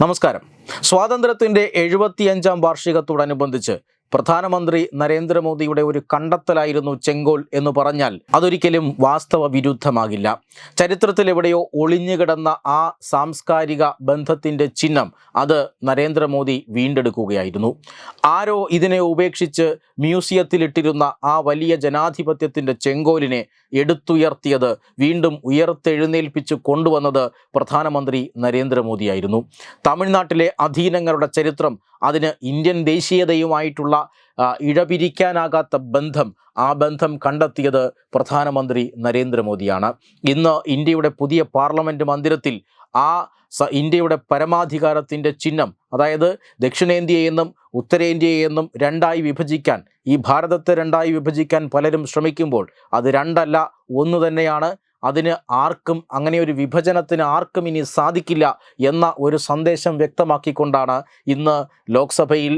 നമസ്കാരം. സ്വാതന്ത്ര്യത്തിന്റെ എഴുപത്തിയഞ്ചാം വാർഷികത്തോടനുബന്ധിച്ച് പ്രധാനമന്ത്രി നരേന്ദ്രമോദിയുടെ ഒരു കണ്ടെത്തലായിരുന്നു ചെങ്കോൽ എന്ന് പറഞ്ഞാൽ അതൊരിക്കലും വാസ്തവ വിരുദ്ധമാകില്ല ചരിത്രത്തിൽ എവിടെയോ ഒളിഞ്ഞുകിടന്ന ആ സാംസ്കാരിക ബന്ധത്തിന്റെ ചിഹ്നം അത് നരേന്ദ്രമോദി വീണ്ടെടുക്കുകയായിരുന്നു. ആരോ ഇതിനെ ഉപേക്ഷിച്ച് മ്യൂസിയത്തിലിട്ടിരുന്ന ആ വലിയ ജനാധിപത്യത്തിന്റെ ചെങ്കോലിനെ എടുത്തുയർത്തിയത്. വീണ്ടും ഉയർത്തെഴുന്നേൽപ്പിച്ച് കൊണ്ടുവന്നത് പ്രധാനമന്ത്രി നരേന്ദ്രമോദിയായിരുന്നു. തമിഴ്നാട്ടിലെ അധീനങ്ങളുടെ ചരിത്രം അതിന് ഇന്ത്യൻ ദേശീയതയുമായിട്ടുള്ള ഇഴപിരിക്കാനാകാത്ത ബന്ധം ആ ബന്ധം കണ്ടെത്തിയത് പ്രധാനമന്ത്രി നരേന്ദ്രമോദിയാണ്. ഇന്ന് ഇന്ത്യയുടെ പുതിയ പാർലമെന്റ് മന്ദിരത്തിൽ ആ ഇന്ത്യയുടെ പരമാധികാരത്തിന്റെ ചിഹ്നം അതായത് ദക്ഷിണേന്ത്യയെന്നും ഉത്തരേന്ത്യയെന്നും രണ്ടായി വിഭജിക്കാൻ ഈ ഭാരതത്തെ രണ്ടായി വിഭജിക്കാൻ പലരും ശ്രമിക്കുമ്പോൾ അത് രണ്ടല്ല ഒന്ന് തന്നെയാണ്. അതിന് ആർക്കും അങ്ങനെ ഒരു വിഭജനത്തിന് ആർക്കും ഇനി സാധിക്കില്ല എന്ന ഒരു സന്ദേശം വ്യക്തമാക്കിക്കൊണ്ടാണ് ഇന്ന് ലോക്സഭയിൽ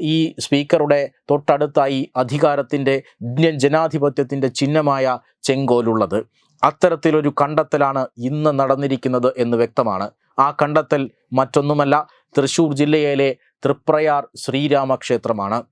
ഈ സ്പീക്കറുടെ തൊട്ടടുത്തായി അധികാരത്തിന്റെ ജനാധിപത്യത്തിന്റെ ചിഹ്നമായ ചെങ്കോലുള്ളത്. അത്തരത്തിലൊരു കണ്ടെത്തലാണ് ഇന്ന് നടന്നിരിക്കുന്നത് എന്ന് വ്യക്തമാണ്. ആ കണ്ടെത്തൽ മറ്റൊന്നുമല്ല. തൃശൂർ ജില്ലയിലെ തൃപ്രയാർ ശ്രീരാമ ക്ഷേത്രമാണ്.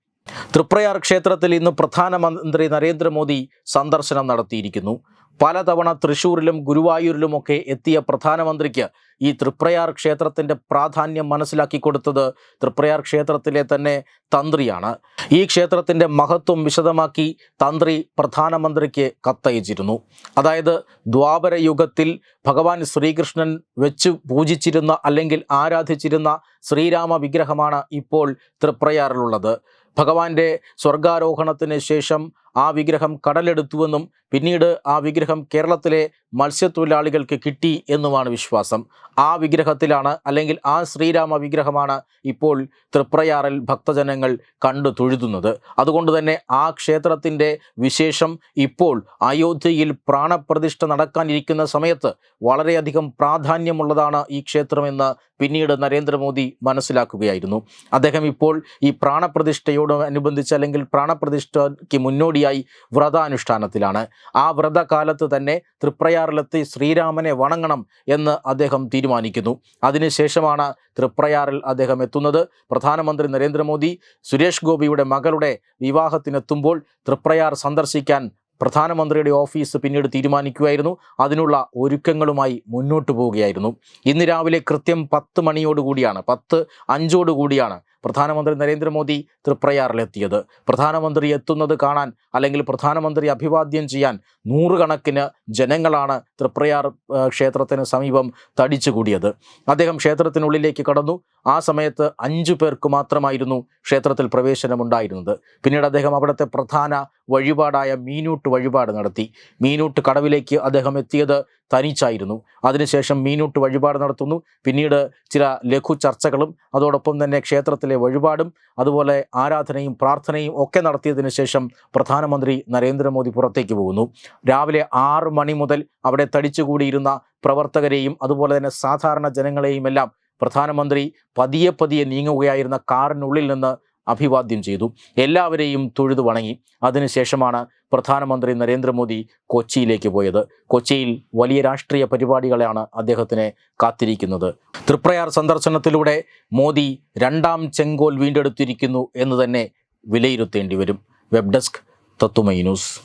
തൃപ്രയാർ ക്ഷേത്രത്തിൽ ഇന്ന് പ്രധാനമന്ത്രി നരേന്ദ്രമോദി സന്ദർശനം നടത്തിയിരിക്കുന്നു. പലതവണ തൃശ്ശൂരിലും ഗുരുവായൂരിലുമൊക്കെ എത്തിയ പ്രധാനമന്ത്രിക്ക് ഈ തൃപ്രയാർ ക്ഷേത്രത്തിന്റെ പ്രാധാന്യം മനസ്സിലാക്കി കൊടുത്തത് തൃപ്രയാർ ക്ഷേത്രത്തിലെ തന്നെ തന്ത്രിയാണ്. ഈ ക്ഷേത്രത്തിന്റെ മഹത്വം വിശദമാക്കി തന്ത്രി പ്രധാനമന്ത്രിക്ക് കത്തയച്ചിരുന്നു. അതായത് ദ്വാപര യുഗത്തിൽ ഭഗവാൻ ശ്രീകൃഷ്ണൻ വെച്ച് പൂജിച്ചിരുന്ന അല്ലെങ്കിൽ ആരാധിച്ചിരുന്ന ശ്രീരാമ വിഗ്രഹമാണ് ഇപ്പോൾ തൃപ്രയാറിലുള്ളത്. ഭഗവാന്റെ സ്വർഗാരോഹണത്തിന് ശേഷം ആ വിഗ്രഹം കടലെടുത്തുവെന്നും പിന്നീട് ആ വിഗ്രഹം കേരളത്തിലെ മത്സ്യത്തൊഴിലാളികൾക്ക് കിട്ടി എന്നുമാണ് വിശ്വാസം. ആ വിഗ്രഹത്തിലാണ് അല്ലെങ്കിൽ ആ ശ്രീരാമ വിഗ്രഹമാണ് ഇപ്പോൾ തൃപ്രയാറിൽ ഭക്തജനങ്ങൾ കണ്ടു തൊഴുതുന്നത്. അതുകൊണ്ട് തന്നെ ആ ക്ഷേത്രത്തിന്റെ വിശേഷം ഇപ്പോൾ അയോധ്യയിൽ പ്രാണപ്രതിഷ്ഠ നടക്കാനിരിക്കുന്ന സമയത്ത് വളരെയധികം പ്രാധാന്യമുള്ളതാണ് ഈ ക്ഷേത്രമെന്ന് പിന്നീട് നരേന്ദ്രമോദി മനസ്സിലാക്കുകയായിരുന്നു. അദ്ദേഹം ഇപ്പോൾ ഈ പ്രാണപ്രതിഷ്ഠയോട് അനുബന്ധിച്ച് അല്ലെങ്കിൽ പ്രാണപ്രതിഷ്ഠയ്ക്ക് മുന്നോടിയായി വ്രതാനുഷ്ഠാനത്തിലാണ്. ആ വ്രതകാലത്ത് തന്നെ തൃപ്രയാറിലെത്തി ശ്രീരാമനെ വണങ്ങണം എന്ന് അദ്ദേഹം തീരുമാനിക്കുന്നു. അതിനുശേഷമാണ് തൃപ്രയാറിൽ അദ്ദേഹം എത്തുന്നത്. പ്രധാനമന്ത്രി നരേന്ദ്രമോദി സുരേഷ് ഗോപിയുടെ മകളുടെ വിവാഹത്തിനെത്തുമ്പോൾ തൃപ്രയാർ സന്ദർശിക്കാൻ പ്രധാനമന്ത്രിയുടെ ഓഫീസ് പിന്നീട് തീരുമാനിക്കുകയായിരുന്നു. അതിനുള്ള ഒരുക്കങ്ങളുമായി മുന്നോട്ട് പോവുകയായിരുന്നു. ഇന്ന് രാവിലെ കൃത്യം പത്ത് മണിയോടുകൂടിയാണ് പത്ത് അഞ്ചോടുകൂടിയാണ് പ്രധാനമന്ത്രി നരേന്ദ്രമോദി തൃപ്രയാറിലെത്തിയത്. പ്രധാനമന്ത്രി എത്തുന്നത് കാണാൻ അല്ലെങ്കിൽ പ്രധാനമന്ത്രി അഭിവാദ്യം ചെയ്യാൻ നൂറുകണക്കിന് ജനങ്ങളാണ് തൃപ്രയാർ ക്ഷേത്രത്തിന് സമീപം തടിച്ചുകൂടിയത്. അദ്ദേഹം ക്ഷേത്രത്തിനുള്ളിലേക്ക് കടന്നു. ആ സമയത്ത് അഞ്ചു പേർക്ക് മാത്രമായിരുന്നു ക്ഷേത്രത്തിൽ പ്രവേശനമുണ്ടായിരുന്നത്. പിന്നീട് അദ്ദേഹം അവിടുത്തെ പ്രധാന വഴിപാടായ മീനൂട്ട് വഴിപാട് നടത്തി. മീനൂട്ട് കടവിലേക്ക് അദ്ദേഹം എത്തിയത് തനിച്ചായിരുന്നു. അതിനുശേഷം മീനൂട്ട് വഴിപാട് നടത്തുന്നു. പിന്നീട് ചില ലഘു ചർച്ചകളും അതോടൊപ്പം തന്നെ ക്ഷേത്രത്തിലെ വഴിപാടും അതുപോലെ ആരാധനയും പ്രാർത്ഥനയും ഒക്കെ നടത്തിയതിനു ശേഷം പ്രധാനമന്ത്രി നരേന്ദ്രമോദി പുറത്തേക്ക് പോകുന്നു. രാവിലെ ആറ് മണി മുതൽ അവിടെ തടിച്ചുകൂടിയിരുന്ന പ്രവർത്തകരെയും അതുപോലെ തന്നെ സാധാരണ ജനങ്ങളെയും എല്ലാം പ്രധാനമന്ത്രി പതിയെ പതിയെ നീങ്ങുകയായിരുന്ന കാറിനുള്ളിൽ നിന്ന് അഭിവാദ്യം ചെയ്തു. എല്ലാവരെയും തൊഴുതു വണങ്ങി. അതിനുശേഷമാണ് പ്രധാനമന്ത്രി നരേന്ദ്രമോദി കൊച്ചിയിലേക്ക് പോയത്. കൊച്ചിയിൽ വലിയ രാഷ്ട്രീയ പരിപാടികളാണ് അദ്ദേഹത്തിനെ കാത്തിരിക്കുന്നത്. തൃപ്രയാർ സന്ദർശനത്തിലൂടെ മോദി രണ്ടാം ചെങ്കോൽ വീണ്ടെടുത്തിരിക്കുന്നു എന്ന് തന്നെ വിലയിരുത്തേണ്ടി വരും. വെബ് ഡെസ്ക് തത്തുമൈ ന്യൂസ്.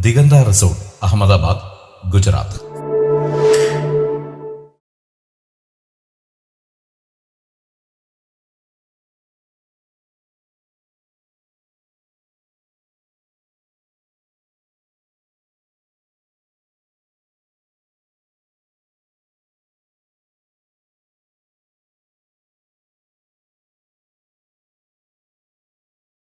ദിഗന്ത റിസോർട്ട് അഹമ്മദാബാദ് ഗുജറാത്ത്.